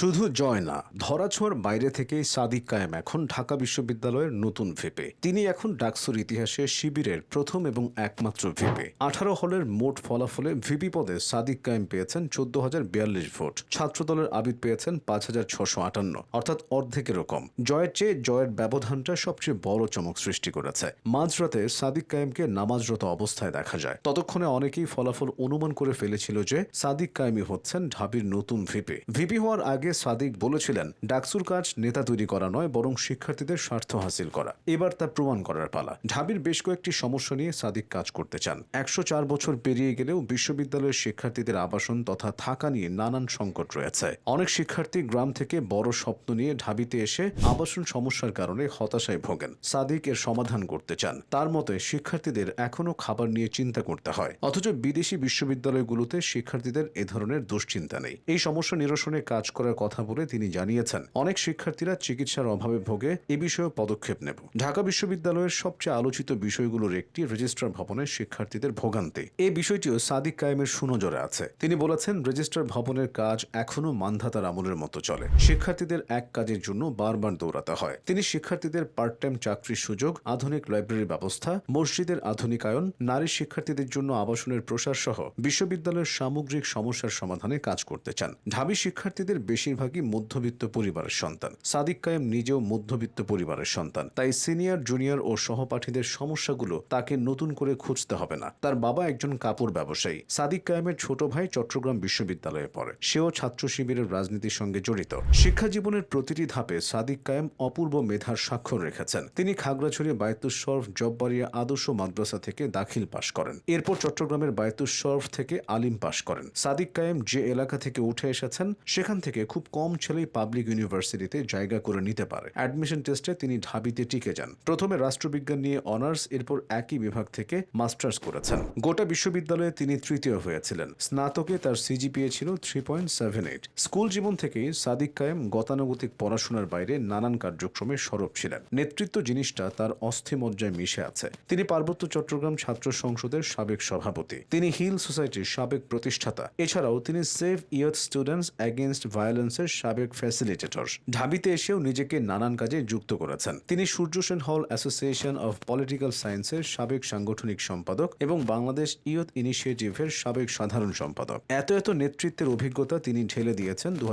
শুধু জয় না, ধরাছোঁয়ার বাইরে থেকেই সাদিক কায়েম এখন ঢাকা বিশ্ববিদ্যালয়ের নতুন ভেপে। তিনি এখন ডাকসুর ইতিহাসে শিবিরের প্রথম এবং একমাত্র ভেপে। আঠারো হলের মোট ফলাফলে ভিপি পদে সাদিক কায়েম পেয়েছেন চোদ্দ হাজার বিয়াল্লিশ ভোট। ছাত্রদলের আবিদ পেয়েছেন পাঁচ হাজার ছশো আটান্ন। অর্থাৎ অর্ধেকেরও কম জয়ের চেয়ে জয়ের ব্যবধানটা সবচেয়ে বড় চমক সৃষ্টি করেছে। মাঝরাতে সাদিক কায়েমকে নামাজরত অবস্থায় দেখা যায়। ততক্ষণে অনেকেই ফলাফল অনুমান করে ফেলেছিল যে সাদিক কায়েমই হচ্ছেন ঢাবির নতুন ভিপি। ভিপি হওয়ার আগে সাদিক বলেছিলেন, ডাকসুর কাজ নেতা তৈরি করা নয়, বরং শিক্ষার্থীদের স্বার্থ হাসিল করা। এবার তা প্রমাণ করার পালা। ঢাবির বেশ কয়েকটি সমস্যা নিয়ে সাদিক কাজ করতে চান। একশো চার বছর পেরিয়ে গেলেও বিশ্ববিদ্যালয়ের শিক্ষার্থীদের আবাসন তথা থাকা নিয়ে নানান সংকট রয়েছে। অনেক শিক্ষার্থী গ্রাম থেকে বড় স্বপ্ন নিয়ে ঢাবিতে এসে আবাসন সমস্যার কারণে হতাশায় ভোগেন। সাদিক এর সমাধান করতে চান। তার মতে, শিক্ষার্থীদের এখনও খাবার নিয়ে চিন্তা করতে হয়। অথচ বিদেশি বিশ্ববিদ্যালয়গুলোতে শিক্ষার্থীদের এ ধরনের দুশ্চিন্তা নেই। এই সমস্যা নিরসনে কাজ করার কথা বলে তিনি জানিয়েছেন, অনেক শিক্ষার্থীরা চিকিৎসার অভাবে ভোগে এ বিষয়ে পদক্ষেপ নেব। ঢাকা বিশ্ববিদ্যালয়ের সবচেয়ে আলোচিত বিষয়গুলোর একটি রেজিস্ট্রার ভবনের শিক্ষার্থীদের ভোগান্তি। এই বিষয়টিও সাদিক কায়েমের সুনজরে আছে। তিনি বলেছেন, রেজিস্ট্রার ভবনের কাজ এখনও মান্ধাতার আমলের মতো চলে। শিক্ষার্থীদের এক কাজের জন্য বারবার দৌড়াতে হয়। তিনি শিক্ষার্থীদের পার্ট টাইম চাকরির সুযোগ, আধুনিক লাইব্রেরি ব্যবস্থা, মসজিদের আধুনিকায়ন, নারী শিক্ষার্থীদের জন্য আবাসনের প্রসার সহ বিশ্ববিদ্যালয়ের সামগ্রিক সমস্যার সমাধানে কাজ করতে চান। ঢাবি শিক্ষার্থীদের বেশিরভাগই মধ্যবিত্ত পরিবারের সন্তান। সাদিক কায়েম নিজেও মধ্যবিত্ত পরিবারের সন্তান। তাই সিনিয়র, জুনিয়র ও সহপাঠীদের সমস্যাগুলো তাকে নতুন করে খুঁজতে হবে না। তার বাবা একজন কাপড় ব্যবসায়ী। সাদিক কায়েমের ছোট ভাই চট্টগ্রাম বিশ্ববিদ্যালয়ে পড়ে। সেও ছাত্র শিবিরের রাজনীতির সঙ্গে জড়িত। শিক্ষা জীবনের প্রতিটি ধাপে সাদিক কায়েম অপূর্ব মেধার স্বাক্ষর রেখেছেন। তিনি খাগড়াছড়ি বায়তুসরফ জব্বারিয়া আদর্শ মাদ্রাসা থেকে দাখিল পাশ করেন। এরপর চট্টগ্রামের বায়তুসরফ থেকে আলিম পাশ করেন। সাদিক কায়েম যে এলাকা থেকে উঠে এসেছেন, সেখান থেকে খুব কম ছেলেই পাবলিক ইউনিভার্সিটিতে জায়গা করে নিতে পারে। অ্যাডমিশন টেস্টে তিনি ঢাবিতে টিকে যান। প্রথমে রাষ্ট্রবিজ্ঞান নিয়ে অনার্স, এরপর একই বিভাগ থেকে মাস্টার্স করেছেন। গোটা বিশ্ববিদ্যালয়ে তিনি তৃতীয় হয়েছিলেন। স্নাতকে তার সিজিপিএ ছিল three point seven eight school জীবন থেকেই সাদিক কায়েম গতানুগতিক পড়াশোনার বাইরে নানান কার্যক্রমে সরব ছিলেন। নেতৃত্ব জিনিসটা তার অস্থিমজ্জায় মিশে আছে। তিনি পার্বত্য চট্টগ্রাম ছাত্র সংসদের সাবেক সভাপতি। তিনি হিল সোসাইটির সাবেক প্রতিষ্ঠাতা। এছাড়াও তিনি সেভ ইয়থ স্টুডেন্টস অ্যাগেনস্ট ভায়োলেন্সের সাবেক ফ্যাসিলিটেটর ঢাবিতে এসেও নিজেকে নানান কাজে যুক্ত করেছেন। তিনি সূর্য সেন হল অ্যাসোসিয়েশন অব পলিটিক্যাল সায়েন্সের সাবেক সাংগঠনিক সম্পাদক এবং বাংলাদেশ ইয়থ ইনিশিয়েটিভের সাবেক সাধারণ সম্পাদক। এত এত নেতৃত্বের অভিজ্ঞতা তিনি ঢেলে দিয়েছেন দু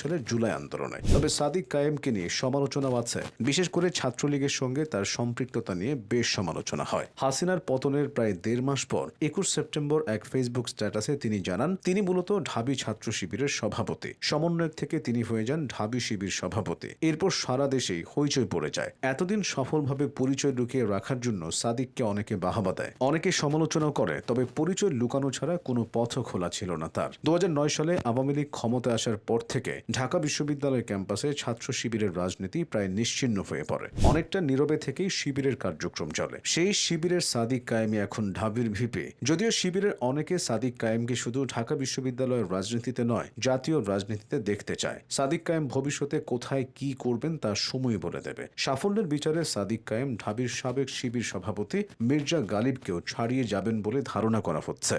সালের জুলাই আন্দোলনে। তবে সাদিক কায়েমকে নিয়ে সমালোচনাও আছে। বিশেষ করে ছাত্রলীগের সঙ্গে তার সম্পৃক্ততা নিয়ে বেশ সমালোচনা হয়। হাসিনার পতনের প্রায় দেড় মাস পর, একুশ সেপ্টেম্বর এক ফেসবুক স্ট্যাটাসে তিনি জানান, তিনি মূলত ঢাবি ছাত্র শিবিরের সভাপতি। সমন্বয়ক থেকে তিনি হয়ে যান ঢাবি শিবির সভাপতি। এরপর সারা দেশেই হইচই পড়ে যায়। এতদিন সফলভাবে পরিচয় লুকিয়ে রাখার জন্য সাদিককে অনেকে বাহাবা দেয়। অনেকে সমালোচনাও করে, তবে পরিচয় লুকানো ছাড়া কোনো পথ খোলা ছিল না তার। দু সালে আওয়ামী লীগ ক্ষমতায় আসার পর থেকে ঢাকা বিশ্ববিদ্যালয় ক্যাম্পাসে ছাত্র শিবিরের রাজনীতি প্রায় নিশ্চিন্ন হয়ে পড়ে। অনেকটা নীরবে থেকেই শিবিরের কার্যক্রম চলে। সেই শিবিরের সাদিক কায়েমি এখন ঢাবির ভিপে। যদিও শিবিরের অনেকে সাদিক কায়েমকে শুধু ঢাকা বিশ্ববিদ্যালয়ের রাজনীতিতে নয়, জাতীয় রাজনীতিতে দেখতে চায়। সাদিক কায়েম ভবিষ্যতে কোথায় কি করবেন তা সময় বলে দেবে। সাফল্যের বিচারে সাদিক কায়েম ঢাবির সাবেক শিবির সভাপতি মির্জা গালিবকেও ছাড়িয়ে যাবেন বলে ধারণা করা হচ্ছে।